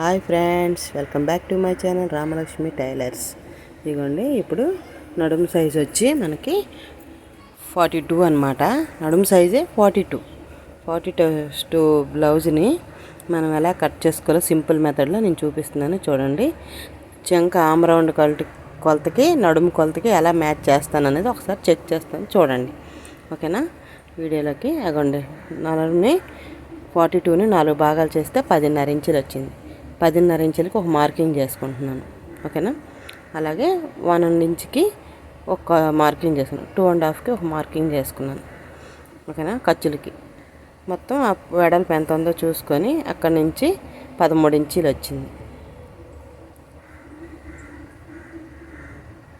Hi friends welcome back to my channel Ramalakshmi tailors. ఇదిగోండి ఇప్పుడు నడుము సైజ్ వచ్చి మనకి ఫార్టీ టూ అనమాట నడుము సైజే ఫార్టీ టూ. ఫార్టీ టూ బ్లౌజ్ని మనం ఎలా కట్ చేసుకోవాలో సింపుల్ మెథడ్లో నేను చూపిస్తున్నాను చూడండి. చెంక ఆమ్ రౌండ్ కొలత కొలతకి నడుము కొలతకి ఎలా మ్యాచ్ చేస్తాను అనేది ఒకసారి చెక్ చేస్తాను చూడండి. ఓకేనా? వీడియోలోకి అగోండి నలుగురిని ఫార్టీ టూని నాలుగు భాగాలు చేస్తే పదిన్నర ఇంచులు వచ్చింది. పదిన్నర ఇంచులకి ఒక మార్కింగ్ చేసుకుంటున్నాను. ఓకేనా? అలాగే వన్ అండ్ ఇంచ్కి ఒక మార్కింగ్ చేసుకున్నాను. టూ అండ్ హాఫ్కి ఒక మార్కింగ్ చేసుకున్నాను. ఓకేనా? ఖర్చులకి. మొత్తం ఆ వెడల్పు ఎంత ఉందో చూసుకొని అక్కడి నుంచి పదమూడు ఇంచీలు వచ్చింది.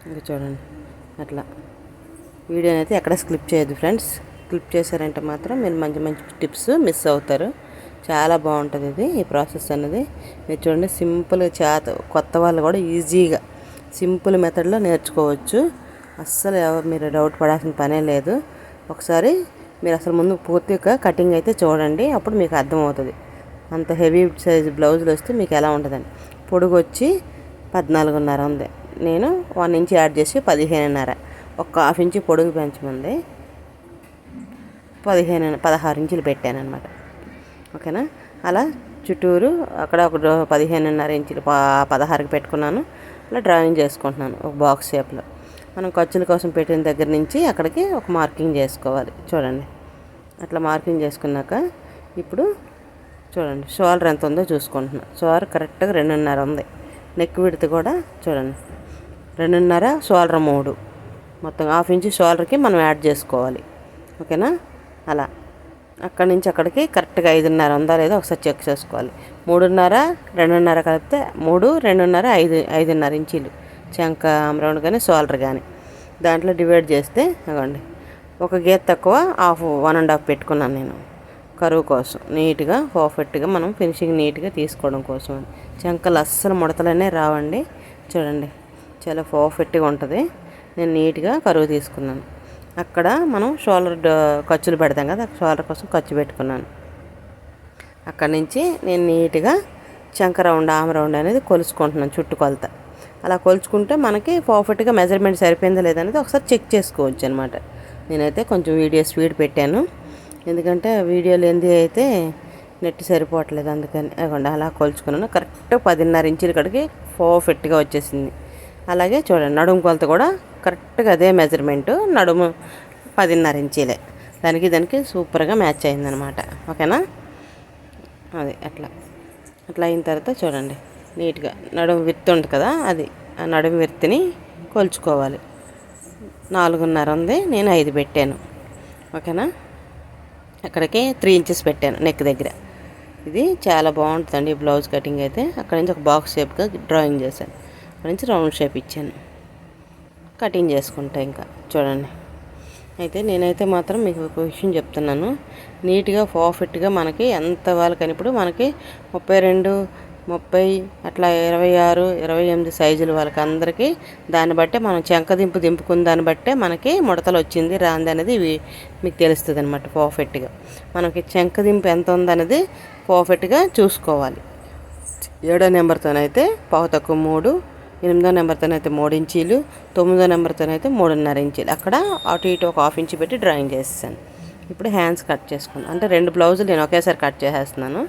ఇంకా చూడండి. అట్లా. వీడియోని అయితే ఎక్కడ స్క్లిప్ చేయదు ఫ్రెండ్స్. క్లిప్ చేశారంటే మాత్రం మీరు మంచి మంచి టిప్స్ మిస్ అవుతారు. చాలా బాగుంటుంది ఇది ఈ ప్రాసెస్ అనేది మీరు చూడండి సింపుల్గా చేత కొత్త వాళ్ళు కూడా ఈజీగా సింపుల్ మెథడ్లో నేర్చుకోవచ్చు. అస్సలు ఎవరు మీరు డౌట్ పడాల్సిన పనే లేదు. ఒకసారి మీరు అసలు ముందు పూర్తిగా కటింగ్ అయితే చూడండి అప్పుడు మీకు అర్థమవుతుంది. అంత హెవీ సైజ్ బ్లౌజులు వస్తే మీకు ఎలా ఉంటుందని. పొడుగు వచ్చి పద్నాలుగున్నర ఉంది. నేను వన్ ఇంచ్ యాడ్ చేసి పదిహేనున్నర ఒక హాఫ్ ఇంచ్ పొడుగు పెంచమంది. పదిహేను పదహారు ఇంచులు పెట్టాను అనమాట ఓకేనా అలా చుట్టూరు అక్కడ ఒక పదిహేనున్నర ఇంచులు పదహారుకి పెట్టుకున్నాను. అలా డ్రాయింగ్ చేసుకుంటున్నాను ఒక బాక్స్ షేప్లో. మనం ఖర్చుల కోసం పెట్టిన దగ్గర నుంచి అక్కడికి ఒక మార్కింగ్ చేసుకోవాలి. చూడండి. అట్లా మార్కింగ్ చేసుకున్నాక ఇప్పుడు చూడండి. షోల్డర్ ఎంత ఉందో చూసుకుంటున్నాను షోల్డర్ కరెక్ట్గా రెండున్నర ఉంది. నెక్ విడత కూడా చూడండి. రెండున్నర షోల్డర్ మూడు. మొత్తం హాఫ్ ఇంచ్ షోల్డర్కి మనం యాడ్ చేసుకోవాలి. ఓకేనా? అలా. అక్కడి నుంచి అక్కడికి కరెక్ట్గా ఐదున్నర ఉందా లేదో ఒకసారి చెక్ చేసుకోవాలి. మూడున్నర రెండున్నర కలిపితే మూడు రెండున్నర ఐదు ఐదున్నర ఇంచీలు. చెంక రౌండ్ కానీ సోలర్ కానీ దాంట్లో డివైడ్ చేస్తే అవ్వండి ఒక గీత తక్కువ హాఫ్ వన్ అండ్ హాఫ్ పెట్టుకున్నాను నేను. కరువు కోసం నీట్గా పర్ఫెక్ట్గా మనం ఫినిషింగ్ నీట్గా తీసుకోవడం కోసం చెంకలు అస్సలు ముడతలనే రావండి. చూడండి చాలా పర్ఫెక్ట్గా ఉంటుంది. నేను నీట్గా కరువు తీసుకున్నాను. అక్కడ మనం షోల్డర్ ఖర్చులు పెడతాం కదా షోల్డర్ కోసం ఖర్చు పెట్టుకున్నాను. అక్కడి నుంచి నేను నీట్గా చంక రౌండ్ ఆమె రౌండ్ అనేది కొలుచుకుంటున్నాను చుట్టుకొలత అలా కొలుచుకుంటే మనకి పర్ఫెక్ట్గా మెజర్మెంట్ సరిపోయిందా లేదనేది ఒకసారి చెక్ చేసుకోవచ్చు అనమాట నేనైతే కొంచెం వీడియో స్పీడ్ పెట్టాను. ఎందుకంటే వీడియోలు ఏంది అయితే నెట్ సరిపోవట్లేదు అందుకని అలా కొలుచుకున్నాను. కరెక్ట్ పదిన్నర ఇంచుల కడికి పర్ఫెక్ట్గా వచ్చేసింది. అలాగే చూడండి నడుము కొలత కూడా కరెక్ట్గా అదే మెజర్మెంటు నడుము పదిన్నర ఇంచీలే. దానికి దానికి సూపర్గా మ్యాచ్ అయిందనమాట. ఓకేనా? అది అట్లా. అట్లా అయిన తర్వాత చూడండి నీట్గా నడుము విర్త్ ఉంది కదా అది ఆ నడుము విర్తిని కొలుచుకోవాలి. నాలుగున్నర ఉంది నేను ఐదు పెట్టాను. ఓకేనా? అక్కడికి త్రీ ఇంచెస్ పెట్టాను నెక్ దగ్గర. ఇది చాలా బాగుంటుందండి ఈ బ్లౌజ్ కటింగ్ అయితే. అక్కడ నుంచి ఒక బాక్స్ షేప్గా డ్రాయింగ్ చేశాను. అక్కడి నుంచి రౌండ్ షేప్ ఇచ్చాను. కటింగ్ చేసుకుంటా ఇంకా. చూడండి. అయితే నేనైతే మాత్రం మీకు ఒక విషయం చెప్తున్నాను. నీట్గా పర్ఫెక్ట్గా మనకి ఎంత వాళ్ళకని ఇప్పుడు మనకి ముప్పై రెండు ముప్పై అట్లా ఇరవై ఆరు ఇరవై ఎనిమిది సైజులు వాళ్ళకి అందరికీ దాన్ని బట్టే మనం చెంక దింపు దింపుకున్న దాన్ని బట్టే మనకి ముడతలు వచ్చింది రాంది అనేది మీకు తెలుస్తుంది అనమాట పర్ఫెక్ట్గా. మనకి చెంక దింపు ఎంత ఉందనేది పర్ఫెక్ట్గా చూసుకోవాలి. ఏడో నెంబర్తోనైతే పావు తక్కువ మూడు ఎనిమిదో నెంబర్తోనైతే మూడు ఇంచీలు తొమ్మిదో నెంబర్తోనైతే మూడున్నర ఇంచీలు. అక్కడ అటు ఇటు ఒక హాఫ్ ఇంచ్ పెట్టి డ్రాయింగ్ చేస్తాను ఇప్పుడు హ్యాండ్స్ కట్ చేసుకున్నాను. అంటే రెండు బ్లౌజులు నేను ఒకేసారి కట్ చేసేస్తున్నాను.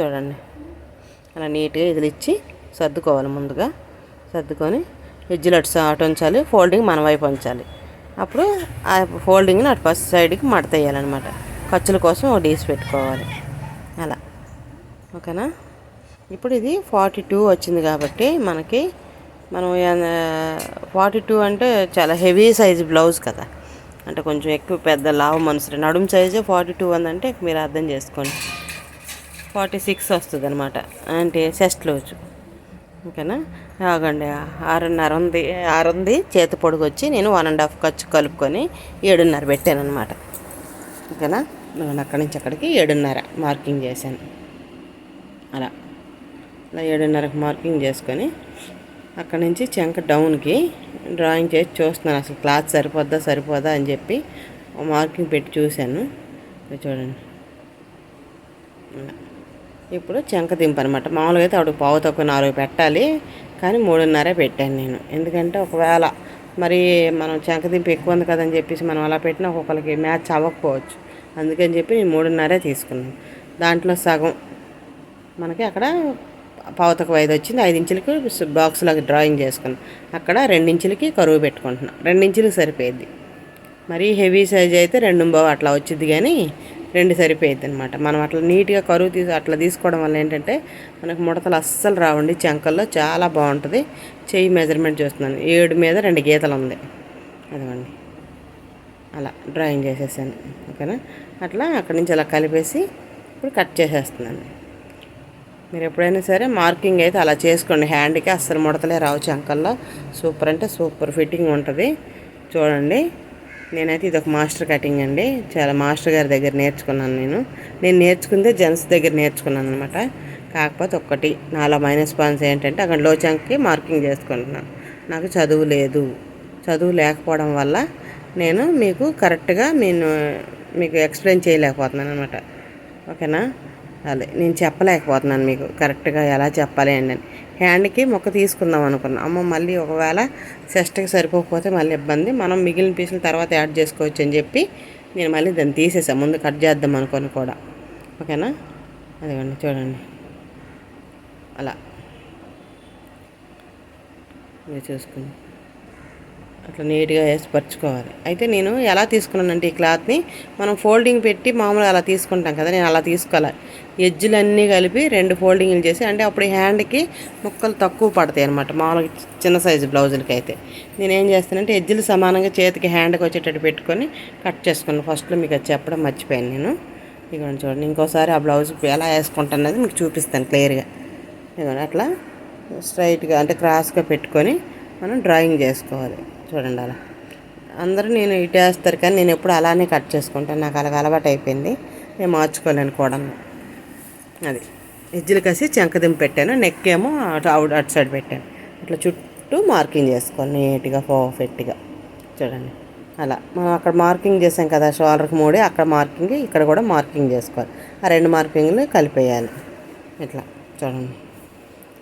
చూడండి. అలా నీట్గా ఇదిలిచ్చి సర్దుకోవాలి ముందుగా. సర్దుకొని ఎడ్జ్లు అటు అటు ఉంచాలి ఫోల్డింగ్ మన వైపు ఉంచాలి. అప్పుడు ఆ ఫోల్డింగ్ని అటు ఫస్ట్ సైడ్కి మడతేయాలన్నమాట ఖర్చుల కోసం ఒక డీస్ పెట్టుకోవాలి. అలా. ఓకేనా? ఇప్పుడు ఇది ఫార్టీ టూ వచ్చింది కాబట్టి మనకి మనం ఫార్టీ టూ అంటే చాలా హెవీ సైజ్ బ్లౌజ్ కదా. అంటే కొంచెం ఎక్కువ పెద్ద లావు మనసు నడుము సైజు ఫార్టీ టూ ఉందంటే మీరు అర్థం చేసుకోండి. ఫార్టీ సిక్స్ వస్తుంది అనమాట అంటే చెస్ట్ లూజ్ ఓకేనా? ఆగండి. ఆరున్నర ఉంది. ఆరు ఉంది. చేతి పొడుగు వచ్చి నేను వన్ అండ్ హాఫ్ ఖర్చు కలుపుకొని ఏడున్నర పెట్టాను అనమాట ఓకేనా? నేను అక్కడి నుంచి అక్కడికి ఏడున్నర మార్కింగ్ చేశాను. అలా. అలా ఏడున్నరకు మార్కింగ్ చేసుకొని అక్కడి నుంచి చెంక డౌన్కి డ్రాయింగ్ చేసి చూస్తున్నాను. అసలు క్లాత్ సరిపోద్దా సరిపోదా అని చెప్పి మార్కింగ్ పెట్టి చూశాను. చూడండి. ఇప్పుడు చెంక దింపు అనమాట మామూలుగా అయితే ఆవిడకి పావు తక్కువ నాలుగు పెట్టాలి. కానీ మూడున్నరే పెట్టాను నేను. ఎందుకంటే ఒకవేళ మరి మనం చెంక దింపు ఎక్కువ ఉంది కదని చెప్పేసి మనం అలా పెట్టినా ఒక్కొక్కరికి మ్యాచ్ అవ్వకపోవచ్చు. అందుకని చెప్పి నేను మూడున్నరే తీసుకున్నాను. దాంట్లో సగం మనకి అక్కడ పావుతకు ఐదు వచ్చింది ఐదు ఇంచులకి బాక్స్లోకి డ్రాయింగ్ చేసుకున్నాను అక్కడ రెండించులకి కరువు పెట్టుకుంటున్నాను రెండించులకి సరిపోయింది మరీ హెవీ సైజ్ అయితే రెండు బావు అట్లా వచ్చింది కానీ రెండు సరిపోయింది అనమాట మనం అట్లా నీట్గా కరువు తీసు అట్లా తీసుకోవడం వల్ల ఏంటంటే మనకు ముడతలు అస్సలు రావండి. చెంకల్లో చాలా బాగుంటుంది. చెయ్యి మెజర్మెంట్ చూస్తున్నాను. ఏడు మీద రెండు గీతలు ఉంది. అదిగోండి. అలా డ్రాయింగ్ చేసేసాను. ఓకేనా? అట్లా అక్కడి నుంచి అలా కలిపేసి ఇప్పుడు కట్ చేసేస్తున్నాను. మీరు ఎప్పుడైనా సరే మార్కింగ్ అయితే అలా చేసుకోండి. హ్యాండ్కి అస్సలు ముడతలే రావు చంకల్లో. సూపర్ అంటే సూపర్ ఫిట్టింగ్ ఉంటుంది. చూడండి. నేనైతే ఇది ఒక మాస్టర్ కటింగ్ అండి. చాలా మాస్టర్ గారి దగ్గర నేర్చుకున్నాను నేను. నేను నేర్చుకుందే జెంట్స్ దగ్గర నేర్చుకున్నాను అనమాట కాకపోతే ఒక్కటి నాలో మైనస్ పాయింట్స్ ఏంటంటే అక్కడ లో చంక్కి మార్కింగ్ చేసుకుంటున్నాను. నాకు చదువు లేదు. చదువు లేకపోవడం వల్ల నేను మీకు కరెక్ట్గా నేను మీకు ఎక్స్ప్లెయిన్ చేయలేకపోతున్నాను అనమాట ఓకేనా? అదే నేను చెప్పలేకపోతున్నాను మీకు. కరెక్ట్గా ఎలా చెప్పాలి అండి అని. హ్యాండ్కి మొక్క తీసుకుందాం అనుకున్నాం అమ్మ మళ్ళీ ఒకవేళ సెస్ట్కి సరిపోకపోతే మళ్ళీ ఇబ్బంది. మనం మిగిలిన పీసులు తర్వాత యాడ్ చేసుకోవచ్చు అని చెప్పి నేను మళ్ళీ దాన్ని తీసేసాను ముందు కట్ చేద్దాం అనుకొని కూడా. ఓకేనా? అదిగోండి చూడండి. అలా. మీరు చూసుకుని అట్లా నీట్గా వేసి పరుచుకోవాలి. అయితే నేను ఎలా తీసుకున్నానంటే ఈ క్లాత్ని మనం ఫోల్డింగ్ పెట్టి మామూలుగా అలా తీసుకుంటాం కదా నేను అలా తీసుకోవాలి. ఎజ్జులన్నీ కలిపి రెండు ఫోల్డింగ్లు చేసి అంటే అప్పుడు హ్యాండ్కి ముక్కలు తక్కువ పడతాయి అనమాట మామూలుగా చిన్న సైజు బ్లౌజులకి అయితే. నేను ఏం చేస్తానంటే ఎజ్జులు సమానంగా చేతికి హ్యాండ్కి వచ్చేటట్టు పెట్టుకొని కట్ చేసుకున్నాను. ఫస్ట్లో మీకు అది చెప్పడం మర్చిపోయాను నేను. ఇదిగోండి చూడండి ఇంకోసారి ఆ బ్లౌజ్ ఎలా వేసుకుంటాను మీకు చూపిస్తాను క్లియర్గా. ఇదిగోండి అట్లా స్ట్రైట్గా అంటే క్రాస్గా పెట్టుకొని మనం డ్రాయింగ్ చేసుకోవాలి. చూడండి అలా. అందరూ నేను ఇటు వేస్తారు కానీ నేను ఎప్పుడు అలానే కట్ చేసుకుంటాను. నాకు అలాగ అలవాటు అయిపోయింది. నేను మార్చుకోలేను కూడా అది. ఎజ్జులు కసి చెంకదింపు పెట్టాను. నెక్ ఏమో అటు అవుట్ అటు సైడ్ పెట్టాను. అట్లా చుట్టూ మార్కింగ్ చేసుకోవాలి నీట్గా పర్ఫెక్ట్గా. చూడండి. అలా. మనం అక్కడ మార్కింగ్ చేసాం కదా షోల్డర్కి మూడే అక్కడ మార్కింగ్ ఇక్కడ కూడా మార్కింగ్ చేసుకోవాలి. ఆ రెండు మార్కింగ్లు కలిపేయాలి. ఇట్లా. చూడండి.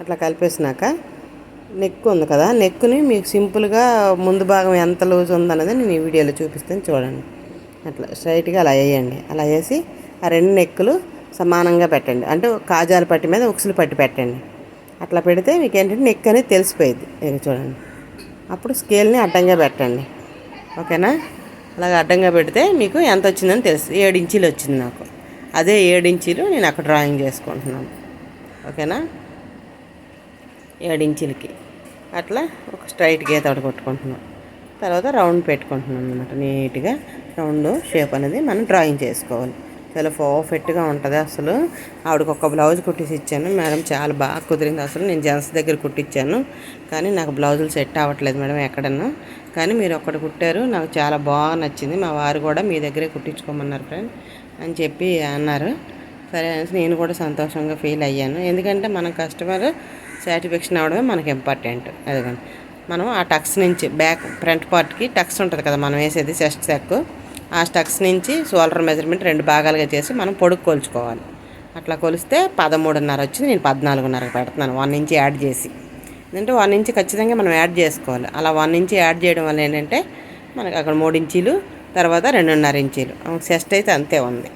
అట్లా కలిపేసినాక నెక్ ఉంది కదా నెక్ని మీకు సింపుల్గా ముందు భాగం ఎంత లూజ్ ఉందన్నది నేను ఈ వీడియోలో చూపిస్తాను చూడండి. అట్లా స్ట్రైట్గా అలా వేయండి. అలా వేసి ఆ రెండు నెక్కులు సమానంగా పెట్టండి. అంటే కాజాల పట్టి మీద ఉక్సులు పట్టి పెట్టండి. అట్లా పెడితే మీకు ఏంటంటే నెక్ అనేది తెలిసిపోయింది నేను చూడండి. అప్పుడు స్కేల్ని అడ్డంగా పెట్టండి. ఓకేనా? అలాగ అడ్డంగా పెడితే మీకు ఎంత వచ్చిందని తెలుసు ఏడు ఇంచీలు వచ్చింది నాకు. అదే ఏడు ఇంచీలు నేను అక్కడ డ్రాయింగ్ చేసుకుంటున్నాను. ఓకేనా? ఏడించిలకి అట్లా ఒక స్ట్రైట్ గీత ఒకటి కొట్టుకుంటున్నాం. తర్వాత రౌండ్ పెట్టుకుంటున్నాం అనమాట నీట్గా రౌండ్ షేప్ అనేది మనం డ్రాయింగ్ చేసుకోవాలి. చాలా పర్ఫెక్ట్గా ఉంటుంది అసలు. ఆవిడకి ఒక బ్లౌజ్ కుట్టిసి ఇచ్చాను. మేడం చాలా బాగా కుదిరింది అసలు. నేను జెంట్స్ దగ్గర కుట్టించాను కానీ నాకు బ్లౌజులు సెట్ అవ్వట్లేదు మేడం ఎక్కడన్నా కానీ మీరు ఒక్కటి కుట్టారు. నాకు చాలా బాగా నచ్చింది. మా వారు కూడా మీ దగ్గరే కుట్టించుకోమన్నారు ఫ్రెండ్ అని చెప్పి అన్నారు. సరే అనేసి నేను కూడా సంతోషంగా ఫీల్ అయ్యాను. ఎందుకంటే మన కస్టమర్ సాటిస్ఫాక్షన్ అవడమే మనకి ఇంపార్టెంట్ అదిగోండి. మనం ఆ టక్స్ నుంచి బ్యాక్ ఫ్రంట్ పార్ట్కి టక్స్ ఉంటుంది కదా మనం వేసేది చెస్ట్ సెక్ ఆ టక్స్ నుంచి షోల్డర్ మెజర్మెంట్ రెండు భాగాలుగా చేసి మనం పొడుగు కొలుచుకోవాలి. అట్లా కొలిస్తే పదమూడున్నర వచ్చింది నేను పద్నాలుగున్నరకు పెడుతున్నాను. వన్ ఇంచ్ యాడ్ చేసి. ఎందుకంటే వన్ ఇంచ్ ఖచ్చితంగా మనం యాడ్ చేసుకోవాలి. అలా వన్ ఇంచ్ యాడ్ చేయడం వల్ల ఏంటంటే మనకి అక్కడ మూడు ఇంచీలు తర్వాత రెండున్నర ఇంచీలు. చెస్ట్ అయితే అంతే ఉంది.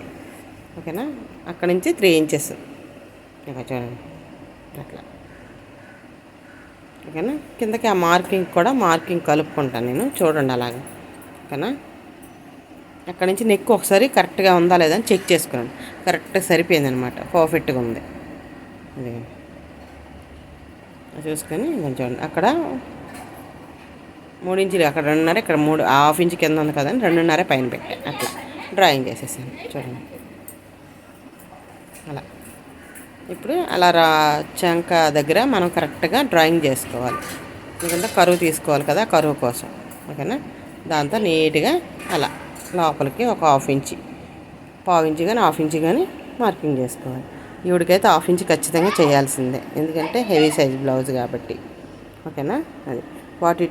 ఓకేనా? అక్కడ నుంచి త్రీ ఇంచెస్ ఇక చూడండి. అట్లా. ఓకేనా? కిందకి ఆ మార్కింగ్ కూడా మార్కింగ్ కలుపుకుంటాను నేను. చూడండి అలాగా. ఓకేనా? అక్కడ నుంచి నెక్ ఒకసారి కరెక్ట్గా ఉందా లేదా అని చెక్ చేసుకున్నాను. కరెక్ట్గా సరిపోయింది అనమాట పర్ఫెక్ట్గా ఉంది. అది చూసుకొని కొంచెం అక్కడ మూడు ఇంచులు అక్కడ రెండున్నర ఇక్కడ మూడు హాఫ్ ఇంచ్ కింద ఉంది కదండి. రెండున్నర పైన పెట్టాను అట్లా. డ్రాయింగ్ చేసేసాను చూడండి. అలా. ఇప్పుడు అలా రా చంక దగ్గర మనం కరెక్ట్గా డ్రాయింగ్ చేసుకోవాలి. ఎందుకంటే కరువు తీసుకోవాలి కదా కరువు కోసం. ఓకేనా? దాంతో నీట్గా అలా లోపలికి ఒక హాఫ్ ఇంచి పావు ఇంచి కానీ హాఫ్ ఇంచి కానీ మార్కింగ్ చేసుకోవాలి. ఈవిడికైతే హాఫ్ ఇంచ్ ఖచ్చితంగా చేయాల్సిందే. ఎందుకంటే హెవీ సైజ్ బ్లౌజ్ కాబట్టి. ఓకేనా? అది ఫార్టీ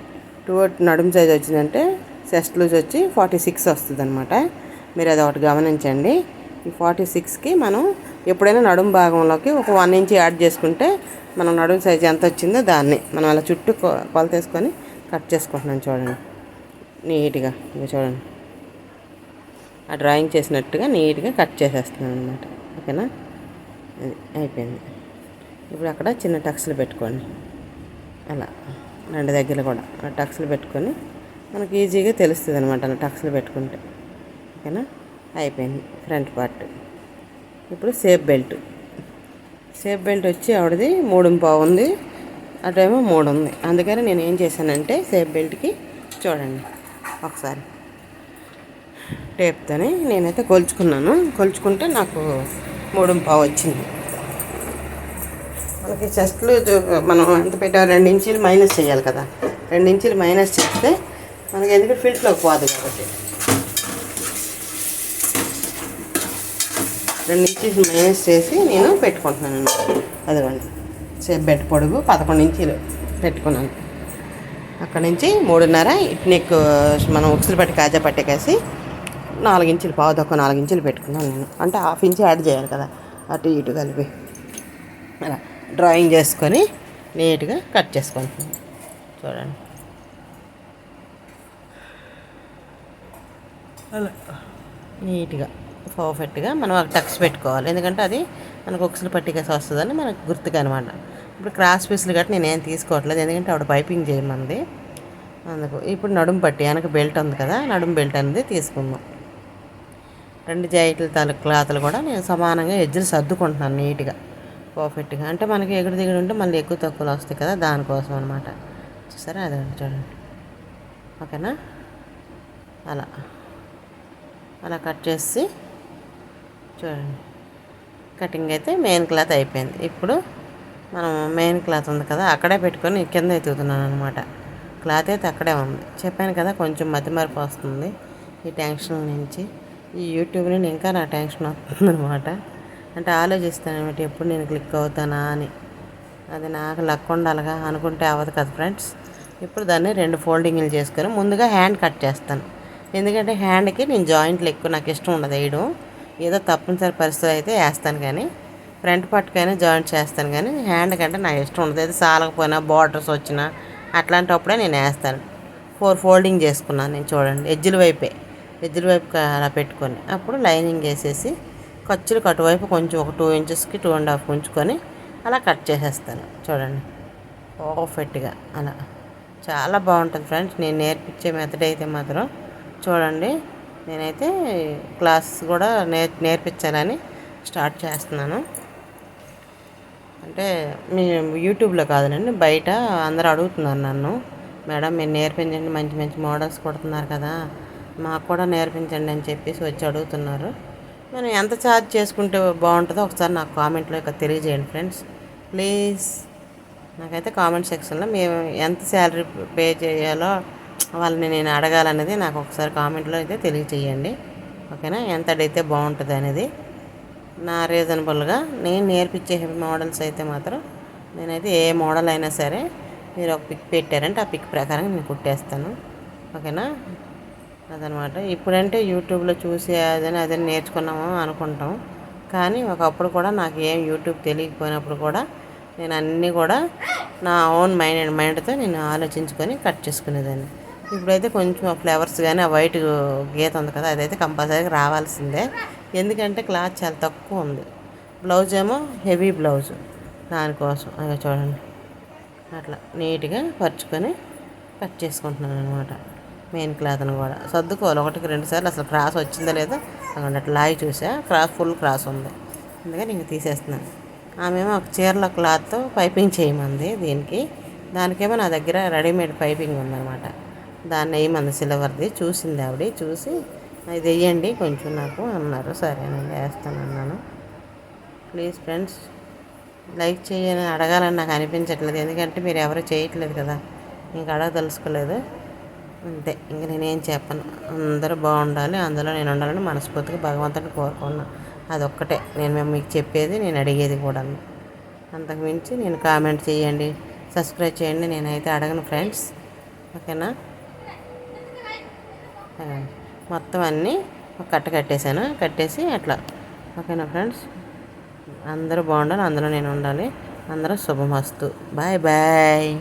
టూ నడుము సైజ్ వచ్చిందంటే చెస్ట్ లూజ్ వచ్చి ఫార్టీ సిక్స్ వస్తుంది అనమాట మీరు అది ఒకటి గమనించండి. ఈ ఫార్టీ సిక్స్కి మనం ఎప్పుడైనా నడుము భాగంలోకి ఒక వన్ ఇంచ్ యాడ్ చేసుకుంటే మనం నడుము సైజ్ ఎంత వచ్చిందో దాన్ని మనం అలా చుట్టూ కొ- కొలత వేసుకొని కట్ చేసుకుంటున్నాం చూడండి. నీట్గా ఇంకా చూడండి. ఆ డ్రాయింగ్ చేసినట్టుగా నీట్గా కట్ చేసేస్తున్నాను అనమాట ఓకేనా? అది అయిపోయింది. ఇప్పుడు అక్కడ చిన్న టక్స్లు పెట్టుకోండి. అలా రెండు దగ్గర కూడా ఆ టక్స్లు పెట్టుకొని మనకి ఈజీగా తెలుస్తుంది అనమాట అలా టక్స్లు పెట్టుకుంటే. ఓకేనా? అయిపోయింది ఫ్రంట్ పార్ట్. ఇప్పుడు సేఫ్ బెల్ట్. సేఫ్ బెల్ట్ వచ్చి ఆవిడది మూడు పావు ఉంది అటేమో మూడు ఉంది. అందుకని నేను ఏం చేశానంటే సేఫ్ బెల్ట్కి చూడండి ఒకసారి టేప్తోని నేనైతే కొలుచుకున్నాను. కొలుచుకుంటే నాకు మూడు పావు వచ్చింది. మనకి చెస్ట్లు మనం ఎంత పెట్టాం రెండు ఇంచీలు మైనస్ చేయాలి కదా. రెండు ఇంచీలు మైనస్ చేస్తే మనకి ఎందుకంటే ఫిల్ట్లోకి పోదు కాబట్టి. రెండు ఇంచీలు మైనస్ చేసి నేను పెట్టుకుంటున్నాను అదిగోండి. సేపు బెడ్ పొడుగు పదకొండు ఇంచీలు పెట్టుకున్నాను. అక్కడ నుంచి మూడున్నర ఇటు నెక్ మనం ఉక్సులు పట్టి కాజా పట్టేకేసి నాలుగు ఇంచులు పావు తక్కువ నాలుగు ఇంచులు పెట్టుకున్నాను నేను. అంటే హాఫ్ ఇంచ్ యాడ్ చేయాలి కదా. అటు ఇటు కలిపి. అలా డ్రాయింగ్ చేసుకొని నీట్గా కట్ చేసుకుంటున్నాను. చూడండి. అలా. నీట్గా. పర్ఫెక్ట్గా మనం ఒక టక్స్ పెట్టుకోవాలి. ఎందుకంటే అది మనకు ఒకసారి పట్టికేసి వస్తుందని మనకు గుర్తుగా అనమాట. ఇప్పుడు క్రాస్ పీసులు గట్టి నేనేం తీసుకోవట్లేదు. ఎందుకంటే ఆవిడ పైపింగ్ చేయమంది. అందుకు ఇప్పుడు నడుము పట్టి వెనక బెల్ట్ ఉంది కదా నడుము బెల్ట్ అనేది తీసుకుందాం. రెండు జాకెట్ల తాలూకు క్లాత్లు కూడా నేను సమానంగా ఎజ్జులు సర్దుకుంటున్నాను నీట్గా పర్ఫెక్ట్గా. అంటే మనకి ఎగుడు దిగుడు ఉంటే మళ్ళీ ఎక్కువ తక్కువలు వస్తాయి కదా దానికోసం అనమాట. చూసారా? అదే చూడండి. ఓకేనా? అలా. అలా కట్ చేసి చూడండి. కటింగ్ అయితే మెయిన్ క్లాత్ అయిపోయింది. ఇప్పుడు మనం మెయిన్ క్లాత్ ఉంది కదా అక్కడే పెట్టుకొని కింద ఎత్తుకుతున్నాను అనమాట క్లాత్ అయితే అక్కడే ఉంది. చెప్పాను కదా కొంచెం మతిమరపు వస్తుంది ఈ టెన్షన్ నుంచి. ఈ యూట్యూబ్ నుండి ఇంకా నా టెన్షన్ వస్తుంది అనమాట అంటే ఆలోచిస్తాను అనమాట ఎప్పుడు నేను క్లిక్ అవుతానా అని. అది నాకు లక్ ఉండాలిగా అనుకుంటే అవ్వదు కదా ఫ్రెండ్స్. ఇప్పుడు దాన్ని రెండు ఫోల్డింగ్లు చేసుకొని ముందుగా హ్యాండ్ కట్ చేస్తాను. ఎందుకంటే హ్యాండ్కి నేను జాయింట్లు ఎక్కువ నాకు ఇష్టం ఉండదు వేయడం. ఏదో తప్పనిసరి పరిస్థితి అయితే వేస్తాను కానీ ఫ్రంట్ పట్టుకైనా జాయింట్ చేస్తాను కానీ హ్యాండ్ కంటే నాకు ఇష్టం ఉండదు. అయితే సాలకపోయినా బార్డర్స్ వచ్చినా అట్లాంటప్పుడే నేను వేస్తాను. ఫోర్ ఫోల్డింగ్ చేసుకున్నాను నేను చూడండి. ఎజ్జుల వైపే ఎజ్జుల వైపు అలా పెట్టుకొని అప్పుడు లైనింగ్ వేసేసి ఖర్చులు కటువైపు కొంచెం ఒక టూ ఇంచెస్కి టూ అండ్ హాఫ్ ఉంచుకొని అలా కట్ చేసేస్తాను చూడండి. పర్ఫెక్ట్గా అలా. చాలా బాగుంటుంది ఫ్రెండ్స్. నేను నేర్పించే మెథడ్ అయితే మాత్రం చూడండి. నేనైతే క్లాస్ కూడా నేర్ నేర్పించాలని స్టార్ట్ చేస్తున్నాను. అంటే మీ యూట్యూబ్లో కాదులండి బయట అందరు అడుగుతున్నారు నన్ను మేడం మీరు నేర్పించండి మంచి మంచి మోడల్స్ కొడుతున్నారు కదా మాకు కూడా నేర్పించండి అని చెప్పేసి వచ్చి అడుగుతున్నారు. మనం ఎంత ఛార్జ్ చేసుకుంటే బాగుంటుందో ఒకసారి నాకు కామెంట్లో ఇక తెలియజేయండి ఫ్రెండ్స్. ప్లీజ్. నాకైతే కామెంట్ సెక్షన్లో మేము ఎంత శాలరీ పే చేయాలో వాళ్ళని నేను అడగాలనేది నాకు ఒకసారి కామెంట్లో అయితే తెలియచేయండి. ఓకేనా? ఎంత అడిగితే బాగుంటుంది అనేది. నా రీజనబుల్గా నేను నేర్పించే మోడల్స్ అయితే మాత్రం నేనైతే ఏ మోడల్ అయినా సరే మీరు ఒక పిక్ పెట్టారంటే ఆ పిక్ ప్రకారం నేను కుట్టేస్తాను. ఓకేనా? అదనమాట. ఇప్పుడంటే యూట్యూబ్లో చూసి అదని అదని నేర్చుకున్నాము అనుకుంటాం. కానీ ఒకప్పుడు కూడా నాకు ఏం యూట్యూబ్ తెలియకపోయినప్పుడు కూడా నేను అన్నీ కూడా నా ఓన్ మైండ్ మైండ్తో నేను ఆలోచించుకొని కట్ చేసుకునేదాన్ని. ఇప్పుడైతే కొంచెం ఆ ఫ్లేవర్స్ కానీ ఆ వైట్ గీత ఉంది కదా అదైతే కంపల్సరీగా రావాల్సిందే. ఎందుకంటే క్లాత్ చాలా తక్కువ ఉంది. బ్లౌజ్ ఏమో హెవీ బ్లౌజ్ దానికోసం. అదే చూడండి. అట్లా నీట్గా పరుచుకొని కట్ చేసుకుంటున్నాను అనమాట మెయిన్ క్లాత్ని కూడా. సర్దుకోవాలి. ఒకటికి రెండు సార్లు అసలు క్రాస్ వచ్చిందా లేదో అక్కడ అట్లా లాగి చూసా. క్రాస్ ఫుల్ క్రాస్ ఉంది. అందుకని ఇంక తీసేస్తున్నాను. ఆమెమో ఒక చీరల క్లాత్తో పైపింగ్ చేయమంది దీనికి. దానికేమో నా దగ్గర రెడీమేడ్ పైపింగ్ ఉందన్నమాట. దాన్ని వేయమంది సిల్వర్ది చూసింది ఆవిడ చూసి ఇది వెయ్యండి కొంచెం నాకు అన్నారు. సరేనండి వేస్తాను అన్నాను ప్లీజ్ ఫ్రెండ్స్ లైక్ చేయని అడగాలని నాకు అనిపించట్లేదు. ఎందుకంటే మీరు ఎవరు చేయట్లేదు కదా ఇంక అడగదలుచుకోలేదు అంతే ఇంక నేనేం చెప్పను. అందరూ బాగుండాలి అందులో నేను ఉండాలని మనస్ఫూర్తిగా భగవంతుడిని కోరుకున్నాను అదొక్కటే. నేను మీకు చెప్పేది నేను అడిగేది కూడా అంతకు మించి నేను కామెంట్ చేయండి సబ్స్క్రైబ్ చేయండి. నేనైతే అడగను ఫ్రెండ్స్. ఓకేనా? మొత్తం అన్నీ ఒక కట్ట కట్టేశాను. కట్టేసి అట్లా. ఓకేనా ఫ్రెండ్స్? అందరూ బాగుండాలి. అందులో నేను ఉండాలి. అందరూ శుభమస్తు. Bye bye.